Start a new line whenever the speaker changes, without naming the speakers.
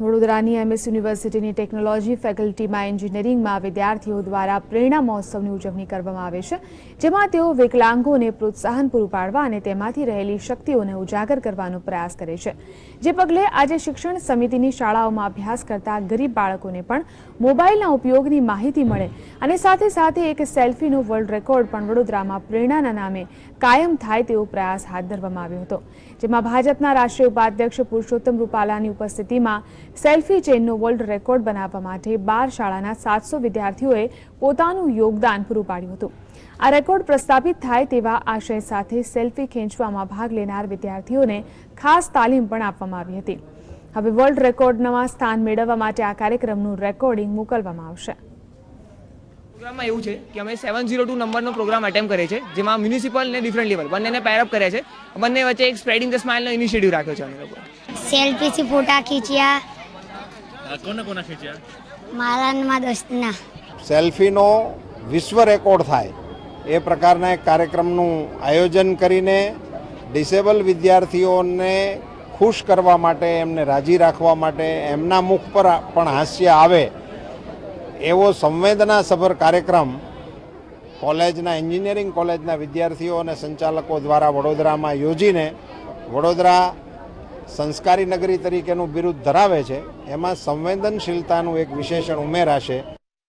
વડોદરાની એમએસ યુનિવર્સિટીની ટેકનોલોજી ફેકલ્ટીમાં એન્જિનિયરિંગમાં વિદ્યાર્થીઓ દ્વારા પ્રેરણા મહોત્સવની ઉજવણી કરવામાં આવે છે, જેમાં તેઓ વિકલાંગોને પ્રોત્સાહન પૂરું પાડવા અને તેમાંથી રહેલી શક્તિઓને ઉજાગર કરવાનો પ્રયાસ કરે છે. જે પગલે આજે શિક્ષણ સમિતિની શાળાઓમાં અભ્યાસ કરતા ગરીબ બાળકોને પણ મોબાઈલના ઉપયોગની માહિતી મળે અને સાથે સાથે એક સેલ્ફીનો વર્લ્ડ રેકોર્ડ પણ વડોદરામાં પ્રેરણાના નામે કાયમ થાય તેવો પ્રયાસ હાથ ધરવામાં આવ્યો હતો, જેમાં ભાજપના રાષ્ટ્રીય ઉપાધ્યક્ષ પુરુષોત્તમ રૂપાલાની ઉપસ્થિતિમાં સેલ્ફી ચેઇનનો વર્લ્ડ રેકોર્ડ બનાવવા માટે બાર શાળાના સાતસો વિદ્યાર્થીઓએ પોતાનું યોગદાન પૂરું પાડ્યું હતું. આ રેકોર્ડ પ્રસ્થાપિત થાય તેવા આશય સાથે સેલ્ફી ખેંચવામાં ભાગ લેનાર વિદ્યાર્થીઓને ખાસ તાલીમ પણ આપવામાં આવી હતી. હવે વર્લ્ડ રેકોર્ડમાં સ્થાન મેળવવા માટે આ કાર્યક્રમનું રેકોર્ડિંગ મોકલવામાં આવશે.
પ્રોગ્રામમાં એવું છે કે અમે સેવન ઝીરો ટુ નંબરનો પ્રોગ્રામ અટેમ્પ કરીએ છીએ જેમાં મ્યુનિસિપલ ને ડિફરન્ટ લેવલ બંનેને પેરઅપ કર્યા છે. બંને વચ્ચે એક સ્પ્રેડિંગ ધ સ્માઇલનો ઇનિશિયેટિવ રાખ્યો છે અમે લોકો.
સેલ્ફીથી ફોટા ખીચ્યા
કોને કોના ખીચ્યા
મારા અને મારા દોસ્તના.
સેલ્ફીનો વિશ્વ રેકોર્ડ થાય. એ પ્રકારના એક કાર્યક્રમનું આયોજન કરીને ડિસેબલ વિદ્યાર્થીઓને ખુશ કરવા માટે એમને રાજી રાખવા માટે એમના મુખ પર પણ હાસ્ય આવે એવો સંવેદનાસભર કાર્યક્રમ કોલેજના એન્જિનિયરિંગ કોલેજના વિદ્યાર્થીઓ અને સંચાલકો દ્વારા વડોદરામાં યોજીને વડોદરા સંસ્કારી નગરી તરીકેનું બિરુદ ધરાવે છે એમાં સંવેદનશીલતાનું એક વિશેષણ ઉમેરાશે.